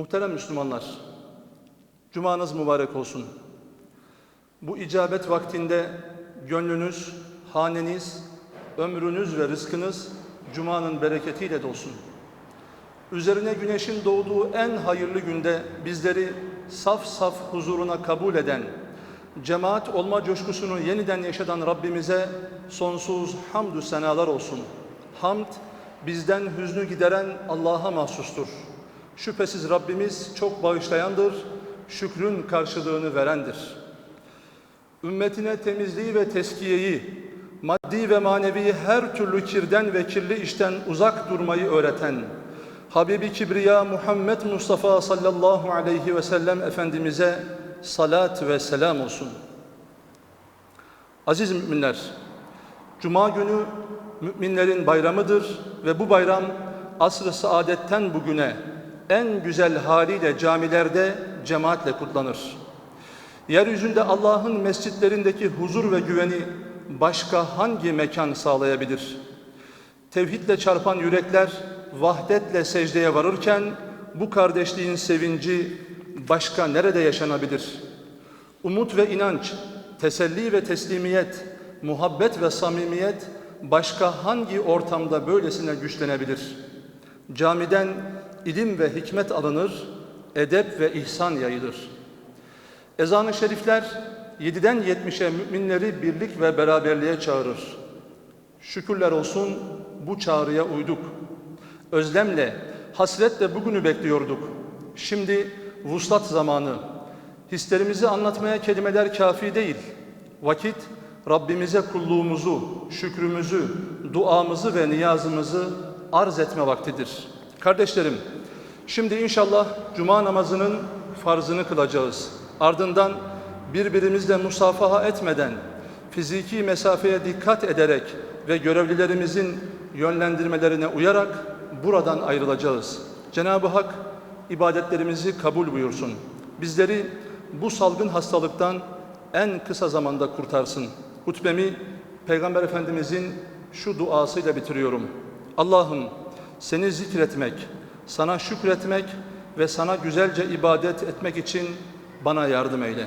Muhterem Müslümanlar, Cumanız mübarek olsun. Bu icabet vaktinde gönlünüz, haneniz, ömrünüz ve rızkınız Cuma'nın bereketiyle dolsun. Üzerine güneşin doğduğu en hayırlı günde bizleri saf saf huzuruna kabul eden, cemaat olma coşkusunu yeniden yaşatan Rabbimize sonsuz hamdü senalar olsun. Hamd bizden hüznü gideren Allah'a mahsustur. Şüphesiz Rabbimiz çok bağışlayandır, şükrün karşılığını verendir. Ümmetine temizliği ve teskiyeyi, maddi ve manevi her türlü kirden ve kirli işten uzak durmayı öğreten, Habibi Kibriya Muhammed Mustafa sallallahu aleyhi ve sellem Efendimiz'e salat ve selam olsun. Aziz müminler, Cuma günü müminlerin bayramıdır ve bu bayram asr-ı saadetten bugüne en güzel haliyle camilerde cemaatle kutlanır. Yeryüzünde Allah'ın mescitlerindeki huzur ve güveni başka hangi mekan sağlayabilir? Tevhidle çarpan yürekler vahdetle secdeye varırken bu kardeşliğin sevinci başka nerede yaşanabilir? Umut ve inanç, teselli ve teslimiyet, muhabbet ve samimiyet başka hangi ortamda böylesine güçlenebilir? Camiden ilim ve hikmet alınır, edep ve ihsan yayılır. Ezan-ı şerifler 7'den 70'e müminleri birlik ve beraberliğe çağırır. Şükürler olsun bu çağrıya uyduk. Özlemle, hasretle bugünü bekliyorduk. Şimdi vuslat zamanı. Hislerimizi anlatmaya kelimeler kafi değil. Vakit Rabbimize kulluğumuzu, şükrümüzü, duamızı ve niyazımızı arz etme vaktidir. Kardeşlerim, şimdi inşallah cuma namazının farzını kılacağız. Ardından birbirimizle musafaha etmeden, fiziki mesafeye dikkat ederek ve görevlilerimizin yönlendirmelerine uyarak buradan ayrılacağız. Cenab-ı Hak ibadetlerimizi kabul buyursun. Bizleri bu salgın hastalıktan en kısa zamanda kurtarsın. Hutbemi Peygamber Efendimizin şu duasıyla bitiriyorum. Allah'ım seni zikretmek, sana şükretmek ve sana güzelce ibadet etmek için bana yardım eyle.